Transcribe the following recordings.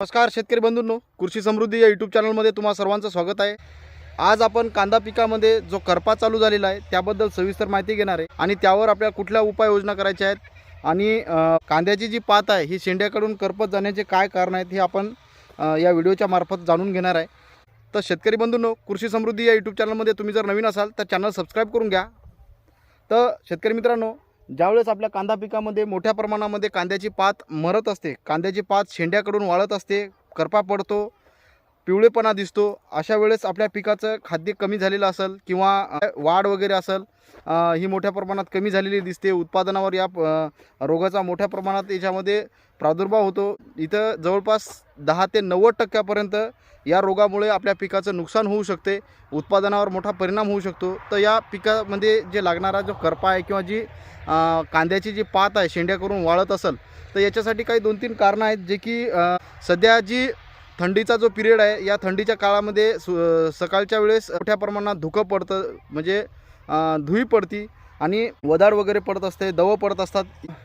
नमस्कार शेतकरी बंधूंनो कृषी समृद्धी या यूट्यूब चॅनलमध्ये तुम्हा सर्वांचं स्वागत आहे. आज आपण कांदा पिकामध्ये जो करपा चालू झालेला आहे त्याबद्दल सविस्तर माहिती घेणार आहे आणि त्यावर आपल्या कुठल्या उपाययोजना करायच्या आहेत आणि कांद्याची जी पात आहे ही शेंड्याकडून करपत जाण्याचे काय कारण आहेत हे आपण या व्हिडिओच्या मार्फत जाणून घेणार आहे. तर शेतकरी बंधूंनो कृषी समृद्धी या यूट्यूब चॅनलमध्ये तुम्ही जर नवीन असाल तर चॅनल सबस्क्राईब करून घ्या. तर शेतकरी मित्रांनो ज्यावेळेस आपल्या कांदा पिकामध्ये मोठ्या प्रमाणामध्ये कांद्याची पात मरत असते कांद्याची पात शेंड्याकडून वाळत असते करपा पडतो पिवळेपणा दिसतो अशा वेळेस आपल्या पिकाचं खाद्य कमी झालेलं असेल किंवा वाढ वगैरे असेल ही मोठ्या प्रमाणात कमी झालेली दिसते. उत्पादनावर या रोगाचा मोठ्या प्रमाणात याच्यामध्ये प्रादुर्भाव होतो. इथं जवळपास दहा ते नव्वद टक्क्यापर्यंत या रोगामुळे आपल्या पिकाचं नुकसान होऊ शकते. उत्पादनावर मोठा परिणाम होऊ शकतो. तर या पिकामध्ये जे लागणारा जो करपा आहे किंवा जी कांद्याची जी पात आहे शेंड्या करून वाळत असेल तर याच्यासाठी काही दोन तीन कारणं आहेत जे की सध्या जी थंडीचा जो पिरियड आहे या थंडीच्या काळामध्ये सु सकाळच्या वेळेस मोठ्या प्रमाणात धुकं पडतं. म्हणजे धुई पडती आणि वदाड वगैरे पडत असते दवं पडत असतात.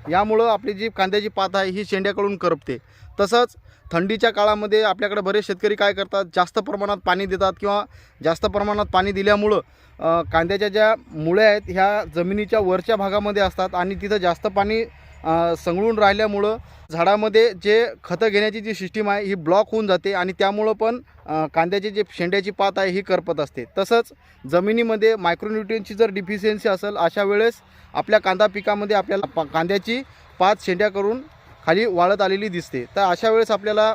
यामुळं आपली जी कांद्याची पात आहे ही शेंड्याकडून करपते. तसंच थंडीच्या काळामध्ये आपल्याकडे बरेच शेतकरी काय करतात जास्त प्रमाणात पाणी देतात किंवा जास्त प्रमाणात पाणी दिल्यामुळं कांद्याच्या ज्या मुळ्या आहेत ह्या जमिनीच्या वरच्या भागामध्ये असतात आणि तिथं जास्त पाणी संगळून राहिल्यामुळं झाडामध्ये जे खतं घेण्याची जी सिस्टीम आहे ही ब्लॉक होऊन जाते आणि त्यामुळं पण कांद्याचे कांद्याची शेंड्याची पात आहे ही करपत असते. तसंच जमिनीमध्ये मायक्रोन्युट्रियनची जर डिफिशियन्सी असेल अशा वेळेस आपल्या कांदा पिकामध्ये आपल्याला पा कांद्याची पात शेंड्या करून खाली वाळत आलेली दिसते. तर अशा वेळेस आपल्याला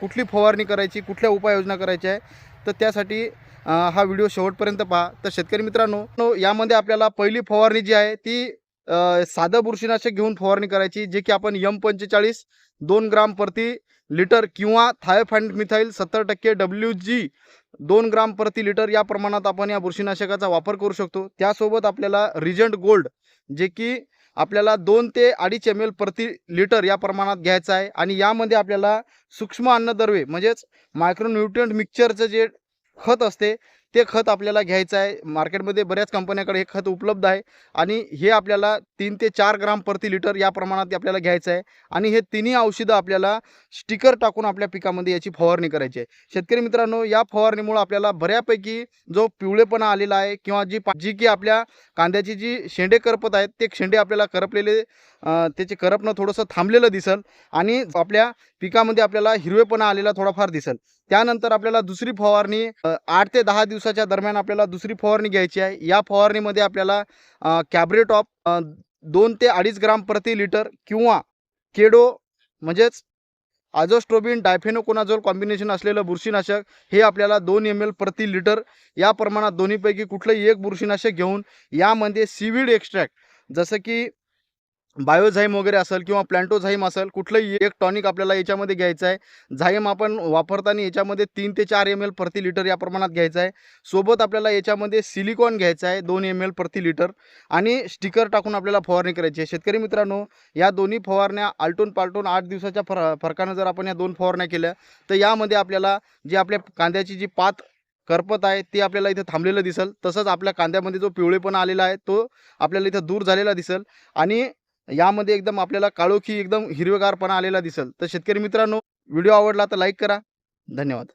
कुठली फवारणी करायची कुठल्या उपाययोजना करायच्या आहे तर त्यासाठी हा व्हिडिओ शेवटपर्यंत पहा. तर शेतकरी मित्रांनो यामध्ये आपल्याला पहिली फवारणी जी आहे ती साधं बुरशीनाशक घेऊन फवारणी करायची जे की आपण यम पंचेचाळीस दोन ग्राम प्रति लिटर किंवा थायोफाईन मिथाईल सत्तर टक्के डब्ल्यू जी दोन ग्राम प्रति लिटर या प्रमाणात आपण या बुरशीनाशकाचा वापर करू शकतो. त्यासोबत आपल्याला रिजंट गोल्ड जे की आपल्याला दोन ते अडीच एम एल प्रति लिटर या प्रमाणात घ्यायचं आहे. आणि यामध्ये आपल्याला सूक्ष्म अन्नद्रव्ये म्हणजेच मायक्रोन्युट्रियंट मिक्सचरचं जे खत असते ते खत आपल्याला घ्यायचं आहे. मार्केटमध्ये बऱ्याच कंपन्याकडे हे खत उपलब्ध आहे. आणि हे आपल्याला तीन ते चार ग्राम प्रति लिटर या प्रमाणात आपल्याला घ्यायचं आहे. आणि हे तिन्ही औषधं आपल्याला स्टिकर टाकून आपल्या पिकामध्ये याची फवारणी करायची आहे. शेतकरी मित्रांनो या फवारणीमुळे आपल्याला बऱ्यापैकी जो पिवळेपणा आलेला आहे किंवा जी पा- जी की आपल्या कांद्याची जी शेंडे करपत आहेत ते शेंडे आपल्याला करपलेले त्याचे करपणं थोडंसं थांबलेलं दिसल आणि आपल्या पिकामध्ये आपल्याला हिरवेपणा आलेला थोडाफार दिसल. त्यानंतर आपल्याला दुसरी फवारणी आठ ते दहा दिवसाच्या दरम्यान आपल्याला दुसरी फवारणी घ्यायची आहे. या फवारणीमध्ये आपल्याला कॅबरेटॉप दोन ते अडीच ग्राम प्रति लिटर किंवा केडो म्हणजेच आझोस्ट्रोबिन डायफेनोकोनाझोल कॉम्बिनेशन असलेलं बुरशीनाशक हे आपल्याला दोन एम एल प्रति लिटर या प्रमाणात दोन्हीपैकी कुठलंही एक बुरशीनाशक घेऊन यामध्ये सीविड एक्स्ट्रॅक्ट जसं की बायोझाईम वगैरे असेल किंवा प्लॅन्टोझाईम असेल कुठलंही एक टॉनिक आपल्याला याच्यामध्ये घ्यायचं आहे. झाईम आपण वापरताना याच्यामध्ये तीन ते चार एम एल प्रति लिटर या प्रमाणात घ्यायचं आहे. सोबत आपल्याला याच्यामध्ये सिलिकॉन घ्यायचं आहे दोन एम एल प्रति लिटर. आणि स्टिकर टाकून आपल्याला फवारणी करायची आहे. शेतकरी मित्रांनो या दोन्ही फवारण्या आलटून पालटून आठ दिवसाच्या फर फरकानं जर आपण या दोन फवारण्या केल्या तर यामध्ये आपल्याला जी आपल्या कांद्याची जी पात करपत आहे ते आपल्याला इथं थांबलेलं दिसेल. तसंच आपल्या कांद्यामध्ये जो पिवळेपणा आलेला आहे तो आपल्याला इथं दूर झालेला दिसेल. आणि यामध्ये एकदम आपल्याला काळोखी एकदम हिरवेगारपणा आलेला दिसेल. तर शेतकरी मित्रांनो व्हिडिओ आवडला तर लाईक करा. धन्यवाद.